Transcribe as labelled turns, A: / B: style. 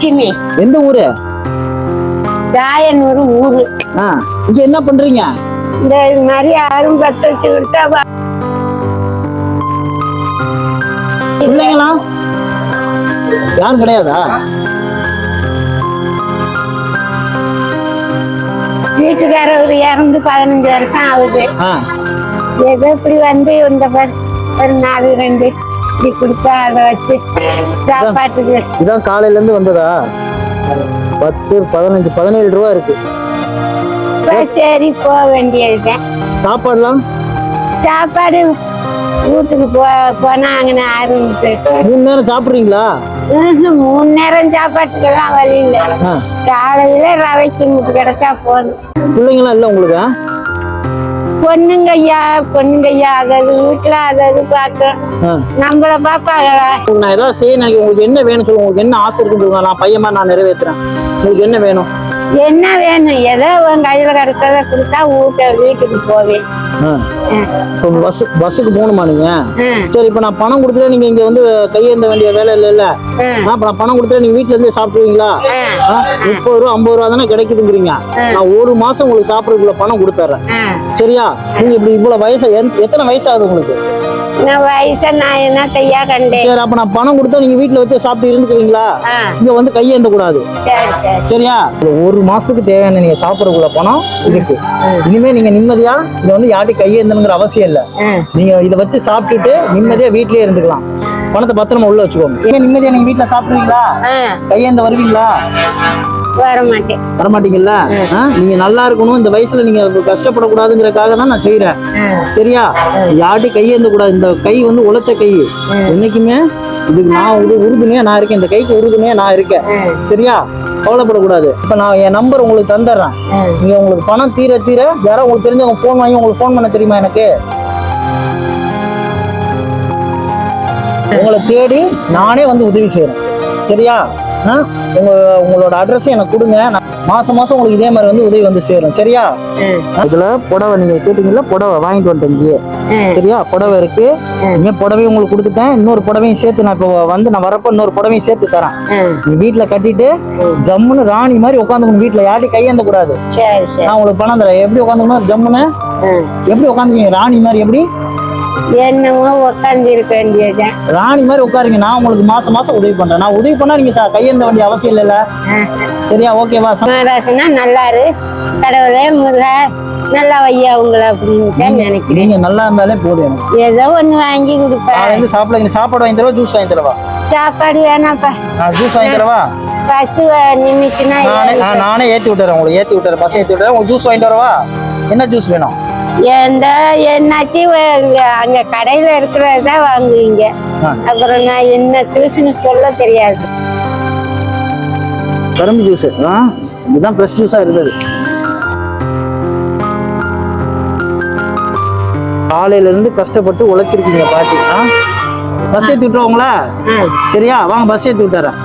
A: லட்சுமி.
B: எந்த ஊரு?
A: தாயனூர் ஊரு.
B: இங்க என்ன பண்றீங்க?
A: இந்த இது மாதிரி யாரும் பத்து வச்சு கொடுத்தா வா-
B: பிள்ளைங்களா? யாரும் கிடையாதா?
A: வீட்டுக்காரர் இறந்து பதினஞ்சு வருஷம் ஆகுது. ஏதோ இப்படி வந்து இந்த ஒரு நாலு ரெண்டு இப்படி கொடுத்தா அதை வச்சு சாப்பாட்டுக்கு.
B: இதான் காலையில இருந்து வந்ததா? பத்து பதினஞ்சு பதினேழு ரூபா இருக்கு.
A: சரி போக வேண்டியதுதான்.
B: சாப்பாடுலாம்?
A: சாப்பாடு வீட்டுக்கு போ போனா அங்கே ஆரம்பிச்சு
B: மூணு நேரம் சாப்பிடுறீங்களா?
A: மூணு நேரம் சாப்பாட்டுக்கெல்லாம் வழி இல்லை. காலையில ரவைக்கு முட்டு கிடைச்சா போதும்.
B: பிள்ளைங்களாம் இல்லை உங்களுக்கு?
A: பொண்ணுங்க ஐயா பொண்ணுங்க ஐயா அதாவது வீட்டுல அதாவது பார்க்கணும்
B: ஆ.
A: நம்மள பாப்பாங்களா
B: நான் ஏதாவது செய்ய நினைக்க உங்களுக்கு என்ன வேணும் சொல்லுங்க உங்களுக்கு என்ன ஆசை இருக்குன்னு சொல்லுங்க நான் பையன் மாதிரி நான் நிறைவேற்றுறேன் உங்களுக்கு என்ன வேணும்?
A: என்ன வேணும்? ஏதோ உன் கையில கிடைச்சத கொடுத்தா வீட்டை வீட்டுக்கு போவேன்.
B: இப்போ பஸ் பஸ்ஸுக்கு போகணுமா நீங்க? சரி இப்போ நான் பணம் கொடுத்துட்டா நீங்க இங்க வந்து கையேந்த வேண்டிய வேலை இல்லை இல்ல.
A: ஆ,
B: அப்ப நான் பணம் கொடுத்தா நீங்க வீட்ல இருந்தே சாப்பிடுவீங்களா? முப்பது ரூபா ஐம்பது ரூபா தானே கிடைக்குதுங்கிறீங்க. நான் ஒரு மாசம் உங்களுக்கு சாப்பிட்றதுக்குள்ள பணம் கொடுத்துட்றேன்
A: ஆ.
B: சரியா? நீங்க இப்படி இவ்வளவு வயசு எத்- எத்தனை வயசு ஆகுது உங்களுக்கு?
A: நான் வயசை நான் என்ன தையா கண்டேன்?
B: சரி அப்ப நான் பணம் கொடுத்தா நீங்க வீட்ல வச்சு சாப்பிட்டு இருந்துக்குவீங்களா?
A: ஆ,
B: இங்க வந்து கையேந்த கூடாது
A: சரி சரி.
B: சரியா? இது ஒரு மாசத்துக்கு தேவையான நீங்க சாப்பிடறதுக்குள்ள பணம் இருக்கு. இனிமே நீங்க நிம்மதியா இங்க வந்து யார்ட்டையும் கையேந்தணுங்கிற அவசியம் இல்ல.
A: ஆ,
B: நீங்க இதை வச்சு சாப்பிட்டுட்டு நிம்மதியா வீட்லயே இருந்துக்கலாம். பணத்தை பத்திரமா உள்ள வச்சுக்கோங்க. இனிமே நிம்மதியா நீங்க வீட்ல சாப்பிடுவீங்களா?
A: ஆ,
B: கையேந்த வருவீங்களா?
A: வர மாட்டேன்
B: வரமாட்டீங்கல்ல ஆ? நீங்க நல்லா இருக்கணும் இந்த வயசுல நீங்க கஷ்டப்படக்கூடாதுங்கிறதுக்காக தான் நான் செய்யறேன் சரியா? யார்ட்டையும் கையேந்த கூடாது இந்த கை வந்து உழைச்ச கை. என்னைக்குமே இதுக்கு நான் ஒரு உறுதுணையா நான் இருக்கேன். இந்த கைக்கு உறுதுணையா நான் இருக்கேன். சரியா? கவலைப்படக்கூடாது. இப்ப நான் என் நம்பர் உங்களுக்கு தந்துடுறேன். நீங்க உங்களுக்கு பணம் தீர தீர யாரோ உங்களுக்கு தெரிஞ்சவங்க ஃபோன் வாங்கி உங்களுக்கு ஃபோன் பண்ண தெரியுமா எனக்கு? உங்களை தேடி நானே வந்து உதவி செய்யறேன் சரியா? ஆ? உங்க உங்களோட அட்ரஸ் எனக்கு கொடுங்க. நான் மாசம் மாசம் உங்களுக்கு இதே மாதிரி வந்து உதவி வந்து சேரும். சரியா? இதுல புடவை நீங்க கேட்டீங்கல்ல புடவை வாங்கிட்டு
A: ஆ.
B: சரியா? புடவை இருக்கு. இங்கே புடவையும் உங்களுக்கு கொடுத்துட்டேன். இன்னொரு புடவையும் சேர்த்து நான் இப்போ வந்து நான் வரப்போ இன்னொரு புடவையும் சேர்த்து தரேன். நீ வீட்டுல கட்டிட்டு ஜம்முன்னு ராணி மாதிரி உட்காந்துக்கணும். வீட்டுல யார்ட்டையும் கையேந்த கூடாது.
A: சரி சரி.
B: நான் உங்களுக்கு பணம் தரேன். எப்படி உட்காந்துக்கணும்? ஜம்முன்னு. எப்படி உட்காந்துக்கீங்க? ராணி மாதிரி எப்படி?
A: என்னமோ உட்காந்து இருக்க வேண்டியதுதான்.
B: ராணி மாதிரி உட்காருங்க. நான் உங்களுக்கு மாசம் மாசம் உதவி பண்றேன். நான் உதவி பண்ணா நீங்க கையேந்த வேண்டிய அவசியம் இல்லைல்ல? சரியா? ஓகேவா
A: மகாராசனா நல்லாரு. கடவுளே முருகா நல்லா வையா உங்களை அப்படின்னு நினைக்கிறேன்.
B: நீங்க நல்லா இருந்தாலே போதும்
A: ஏதோ ஒண்ணு வாங்கி கொடுப்பேன்.
B: காலையில சாப்பிட வாங்கி தரவா? ஜூஸ் வாங்கி தரவா?
A: சாப்பாடு வேணாப்பா.
B: ஜூஸ் வாங்கி தரவா?
A: பசு நின்றுச்சுன்னா
B: நானே ஆ, நானே ஏத்தி விட்டுறேன் உங்களுக்கு. ஏத்தி விட்டுறேன். பஸ் ஏத்தி விட்டுறேன். உங்களுக்கு ஜூஸ் வாங்கிட்டு வரவா என்ன ஜூஸ் வேணும்?
A: எந்த என்னாச்சும் அங்க கடையில இருக்கிறத வாங்குவீங்க. அப்புறம் நான் என்ன ஜூஸ்னு சொல்ல தெரியாது.
B: கரும்பு ஜூஸ் இதுதான் ஃப்ரெஷ் ஜூஸா இருந்தது. காலையில இருந்து கஷ்டப்பட்டு உழைச்சிருக்கீங்க ஆ? பஸ் ஏத்தி விட்டுருவாங்களா? சரியா வாங்க பஸ் ஏத்தி விட்டுறேன்.